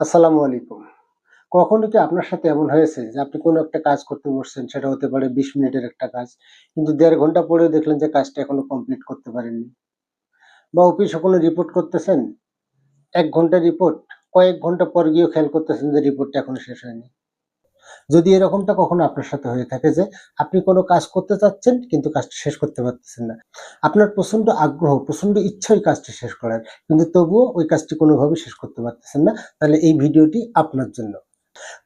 আসসালামু আলাইকুম। কখনো কি আপনার সাথে এমন হয়েছে যে আপনি কোনো একটা কাজ করতে বসছেন, সেটা হতে পারে বিশ মিনিটের একটা কাজ, কিন্তু দেড় ঘণ্টা পরেও দেখলেন যে কাজটা এখনও কমপ্লিট করতে পারেননি? বা অফিসে কোনো রিপোর্ট করতেছেন? এক ঘণ্টা রিপোর্ট কয়েক ঘণ্টা পর গিয়েও খেয়াল করতেছেন যে রিপোর্টটা এখনও শেষ হয়নি। যদি এরকমটা কখনো আপনার সাথে হয়ে থাকে যে আপনি কোনো কাজ করতে চাচ্ছেন, কিন্তু কাজটা শেষ করতে পারতেছেন না। আপনার প্রচণ্ড আগ্রহ প্রচণ্ড ইচ্ছা ওই কাজটি শেষ করার, কিন্তু তবুও ওই কাজটি কোনোভাবেই শেষ করতে পারতেছেন না। তাহলে এই ভিডিওটি আপনার জন্য।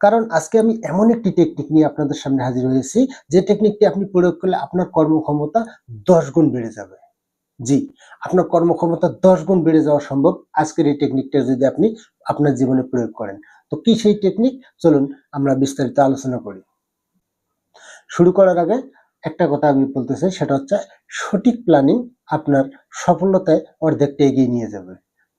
কারণ আজকে আমি এমন একটি টেকনিক নিয়ে আপনাদের সামনে হাজির হয়েছি, যে টেকনিকটি আপনি প্রয়োগ করলে আপনার কর্মক্ষমতা দশ গুণ বেড়ে যাবে। জি, আপনার কর্মক্ষমতা দশ গুণ বেড়ে যাওয়া সম্ভব। আজকের এই টেকনিকটা যদি আপনি আপনার জীবনে প্রয়োগ করেন। তো কি সেই টেকনিক চলুন আমরা বিস্তারিত আলোচনা করি। শুরু করার আগে একটা কথা আমি বলতে চাই সেটা হচ্ছে সঠিক প্ল্যানিং আপনার সফলতায় অর্ধেকটা এগিয়ে নিয়ে যাবে।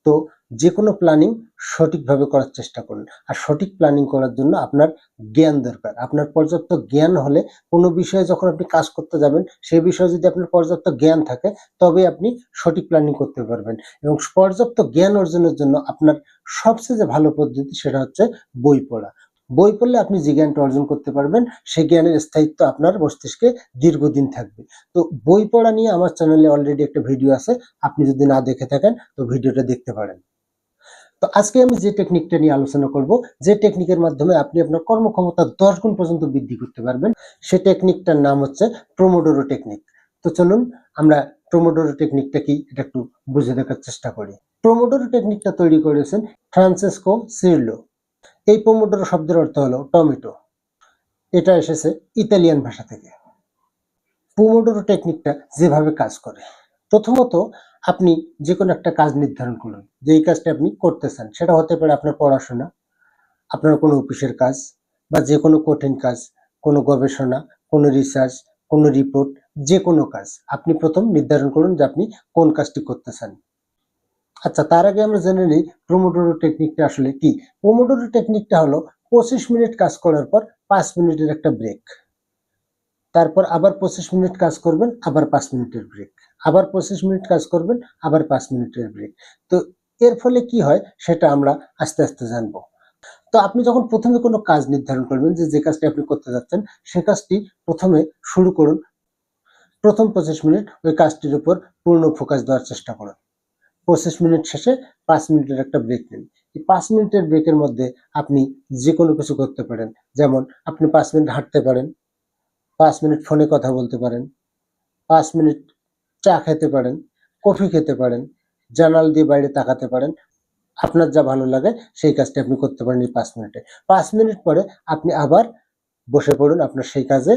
তো যে কোনো প্ল্যানিং সঠিকভাবে করার চেষ্টা করুন। আর সঠিক প্ল্যানিং করার জন্য আপনার জ্ঞান দরকার। আপনার পর্যাপ্ত জ্ঞান হলে কোনো বিষয়ে যখন আপনি কাজ করতে যাবেন সেই বিষয়ে যদি আপনার পর্যাপ্ত জ্ঞান থাকে তবে আপনি সঠিক প্ল্যানিং করতে পারবেন। এবং পর্যাপ্ত জ্ঞান অর্জনের জন্য আপনার সবচেয়ে যে ভালো পদ্ধতি, সেটা হচ্ছে বই পড়া। বই পড়লে আপনি যে জ্ঞানটা অর্জন করতে পারবেন সেই জ্ঞানের স্থায়িত্ব আপনার মস্তিষ্কে দীর্ঘদিন থাকবে। তো বই পড়া নিয়ে আমার চ্যানেলে অলরেডি একটা ভিডিও আছে, আপনি যদি না দেখে থাকেন, তো ভিডিওটা দেখতে পারেন। তো আজকে আমি যে টেকনিকটা নিয়ে আলোচনা করব, যে টেকনিকের মাধ্যমে আপনি আপনার কর্মক্ষমতা দশ গুণ পর্যন্ত বৃদ্ধি করতে পারবেন, সে টেকনিকটার নাম হচ্ছে প্রোমোডোরো টেকনিক তো চলুন আমরা প্রোমোডোরো টেকনিকটা কি এটা একটু বুঝে দেখার চেষ্টা করি। প্রোমোডোরো টেকনিকটা তৈরি করেছেন ফ্রান্সিসকো সিরলো এই পোমোডোরো শব্দের অর্থ হলো টমেটো। এটা এসেছে ইতালিয়ান ভাষা থেকে। পোমোডোরো টেকনিকটা যেভাবে কাজ করে। প্রথমত আপনি যে কোনো একটা কাজ নির্ধারণ করুন যে এই কাজটা আপনি করতে চান সেটা হতে পারে আপনার পড়াশোনা, আপনার কোনো অফিসের কাজ বা যে কোনো কঠিন কাজ, কোনো গবেষণা, কোনো রিসার্চ কোনো রিপোর্ট যে কোনো কাজ, আপনি প্রথম নির্ধারণ করুন যে আপনি কোন কাজটি করতে চান আচ্ছা তার আগে আমরা জেনে নিই প্রোমোডোরো টেকনিকটা আসলে কি। প্রোমোডোরো টেকনিকটা হলো পঁচিশ মিনিট কাজ করার পর পাঁচ মিনিটের একটা ব্রেক তারপর আবার পঁচিশ মিনিট কাজ করবেন, আবার পাঁচ মিনিটের ব্রেক আবার পঁচিশ মিনিট কাজ করবেন, আবার পাঁচ মিনিটের ব্রেক তো এর ফলে কি হয় সেটা আমরা আস্তে আস্তে জানব। তো আপনি যখন প্রথমে কোনো কাজ নির্ধারণ করবেন যে যে কাজটি আপনি করতে যাচ্ছেন, সে কাজটি প্রথমে শুরু করুন। প্রথম পঁচিশ মিনিট ওই কাজটির উপর পূর্ণ ফোকাস দেওয়ার চেষ্টা করুন। পঁচিশ মিনিট শেষে পাঁচ মিনিটের একটা ব্রেক নিন। এই পাঁচ মিনিটের ব্রেকের মধ্যে আপনি যে কোনো কিছু করতে পারেন। যেমন আপনি পাঁচ মিনিট হাঁটতে পারেন পাঁচ মিনিট ফোনে কথা বলতে পারেন, পাঁচ মিনিট চা খেতে পারেন, কফি খেতে পারেন, জানাল দিয়ে বাইরে তাকাতে পারেন। আপনার যা ভালো লাগে সেই কাজটি আপনি করতে পারেন এই পাঁচ মিনিটে। পাঁচ মিনিট পরে আপনি আবার বসে পড়ুন আপনার সেই কাজে।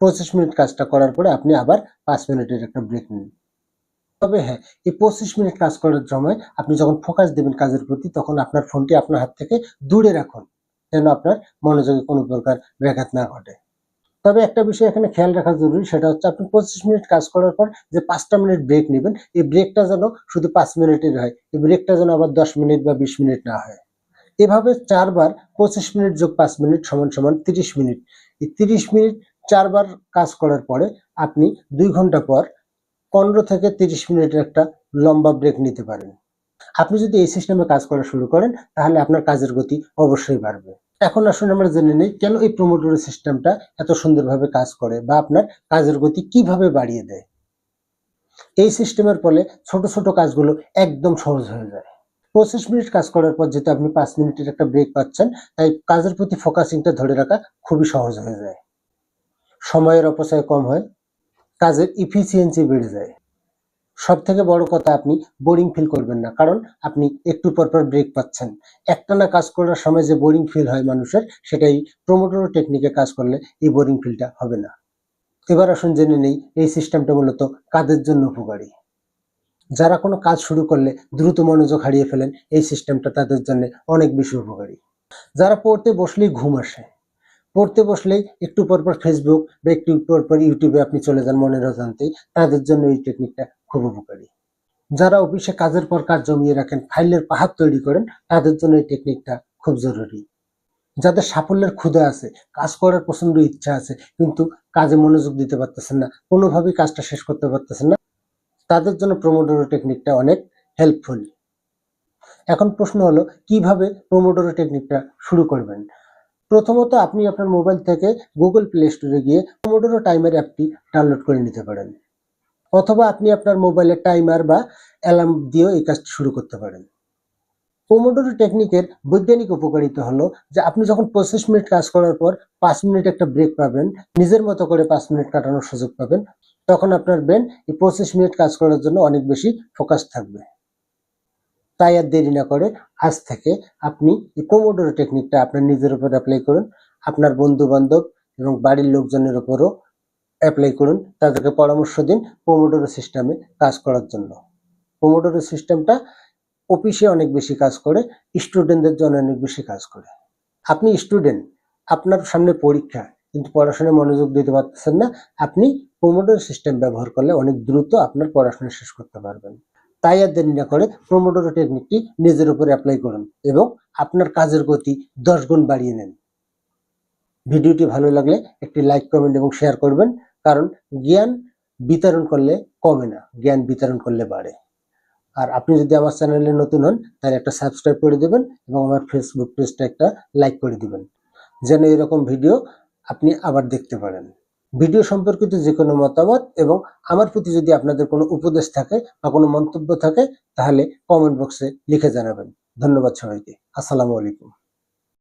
পঁচিশ মিনিট কাজটা করার পরে আপনি আবার পাঁচ মিনিটের একটা ব্রেক নিন। তবে হ্যাঁ এই পঁচিশ মিনিট কাজ করার সময় আপনি যখন ফোকাস দেবেন কাজের প্রতি, তখন আপনার ফোনটি আপনার হাত থেকে দূরে রাখুন। যেন আপনার মনোযোগে কোনো প্রকার ব্যাঘাত না ঘটে। তবে একটা বিষয় এখানে খেয়াল রাখা জরুরি, সেটা হচ্ছে আপনি পঁচিশ মিনিট কাজ করার পর যে পাঁচটা মিনিট ব্রেক নেবেন, এই ব্রেকটা যেন শুধু পাঁচ মিনিটের হয়, এই ব্রেকটা যেন আবার দশ মিনিট বা বিশ মিনিট না হয়। এভাবে চারবার পঁচিশ মিনিট যোগ পাঁচ মিনিট সমান সমান তিরিশ মিনিট। এই তিরিশ মিনিট চারবার কাজ করার পরে আপনি দুই ঘণ্টা পর পনেরো থেকে তিরিশ মিনিটের একটা লম্বা ব্রেক নিতে পারেন। আপনি যদি এই সিস্টেমে কাজ করা শুরু করেন, তাহলে আপনার কাজের গতি অবশ্যই বাড়বে। এখন আসুন আমরা জেনে নিই, কেন এই প্রমোটর সিস্টেমটা এত সুন্দরভাবে কাজ করে বা আপনার কাজের গতি কীভাবে বাড়িয়ে দেয়? এই সিস্টেমের ফলে ছোট ছোট কাজগুলো একদম সহজ হয়ে যায়। পঁচিশ মিনিট কাজ করার পর যেহেতু আপনি পাঁচ মিনিটের একটা ব্রেক পাচ্ছেন, তাই কাজের প্রতি ফোকাসিংটা ধরে রাখা খুবই সহজ হয়ে যায়। সময়ের অপচয় কম হয়, কাজের ইফিসিয়েন্সি বেড়ে যায়। সব থেকে বড় কথা আপনি বোরিং ফিল করবেন না। কারণ আপনি একটু পর পর ব্রেক পাচ্ছেন। একটানা কাজ করার সময় যে বোরিং ফিল হয় মানুষের, সেটাই প্রমোটর টেকনিকে কাজ করলে এই বোরিং ফিলটা হবে না। এবার আসুন জেনে নেই, এই সিস্টেমটা মূলত কাদের জন্য উপকারী? যারা কোনো কাজ শুরু করলে দ্রুত মনোযোগ হারিয়ে ফেলেন, এই সিস্টেমটা তাদের জন্য অনেক বেশি উপকারী। যারা পড়তে বসলেই ঘুম আসে পড়তে বসলেই একটু পর পর ফেসবুক বা একটু পর পর ইউটিউবে আপনি চলে যান মনের অজান্তেই তাদের জন্য এই টেকনিকটা খুব উপকারী। যারা অফিসে কাজের পর কাজ জমিয়ে রাখেন, ফাইলের পাহাড় তৈরি করেন, তাদের জন্য এই টেকনিকটা খুব জরুরি। যাদের সাফল্যের ক্ষুধা আছে, কাজ করার প্রচণ্ড ইচ্ছা আছে, কিন্তু কাজে মনোযোগ দিতে পারতেছেন না, কোনোভাবেই কাজটা শেষ করতে পারতেছেন না, তাদের জন্য প্রমোডোরো টেকনিকটা অনেক হেল্পফুল এখন প্রশ্ন হলো, কীভাবে পোমোডোরো টেকনিকটা শুরু করবেন? প্রথমত আপনি আপনার মোবাইল থেকে গুগল প্লে স্টোরে গিয়ে পোমোডোরো টাইমার অ্যাপটি ডাউনলোড করে নিতে পারেন। অথবা আপনি আপনার মোবাইলে টাইমার বা অ্যালার্ম দিয়েও এই কাজটি শুরু করতে পারেন। পোমোডোরো টেকনিকের বৈজ্ঞানিক উপকারিতা হলো যে আপনি যখন পঁচিশ মিনিট কাজ করার পর পাঁচ মিনিট একটা ব্রেক পাবেন, নিজের মতো করে পাঁচ মিনিট কাটানোর সুযোগ পাবেন, তখন আপনার ব্রেন এই পঁচিশ মিনিট কাজ করার জন্য অনেক বেশি ফোকাস থাকবে। তাই আর দেরি না করে আজ থেকে আপনি এই পোমোডোরো টেকনিকটা আপনার নিজের উপর অ্যাপ্লাই করুন, আপনার বন্ধু বান্ধব এবং বাড়ির লোকজনের উপরও অ্যাপ্লাই করুন, তাদেরকে পরামর্শ দিন পোমোডোরো সিস্টেমে কাজ করার জন্য। পোমোডোরো সিস্টেমটা অফিসে অনেক বেশি কাজ করে স্টুডেন্টদের জন্য অনেক বেশি কাজ করে। আপনি স্টুডেন্ট আপনার সামনে পরীক্ষা, কিন্তু পড়াশোনায় মনোযোগ দিতে পারতেছেন না, আপনি পোমোডোরো সিস্টেম ব্যবহার করলে অনেক দ্রুত আপনার পড়াশোনা শেষ করতে পারবেন। তাই আর না করে প্রোমোডোরো টেকনিকটি নিজের উপর অ্যাপ্লাই করুন এবং আপনার কাজের গতি দশ গুণ বাড়িয়ে নেন। ভিডিওটি ভালো লাগলে একটি লাইক কমেন্ট এবং শেয়ার করবেন, কারণ জ্ঞান বিতরণ করলে কমে না, জ্ঞান বিতরণ করলে বাড়ে। আর আপনি যদি আমার চ্যানেলে নতুন হন, তাহলে একটা সাবস্ক্রাইব করে দেবেন এবং আমার ফেসবুক পেজটা একটা লাইক করে দিবেন, যেন এরকম ভিডিও আপনি আবার দেখতে পারেন। ভিডিও সম্পর্কিত যে কোনো মতামত এবং আমার প্রতি যদি আপনাদের কোনো উপদেশ থাকে বা কোনো মন্তব্য থাকে, তাহলে কমেন্ট বক্সে লিখে জানাবেন। ধন্যবাদ সবাইকে। আসসালামু আলাইকুম।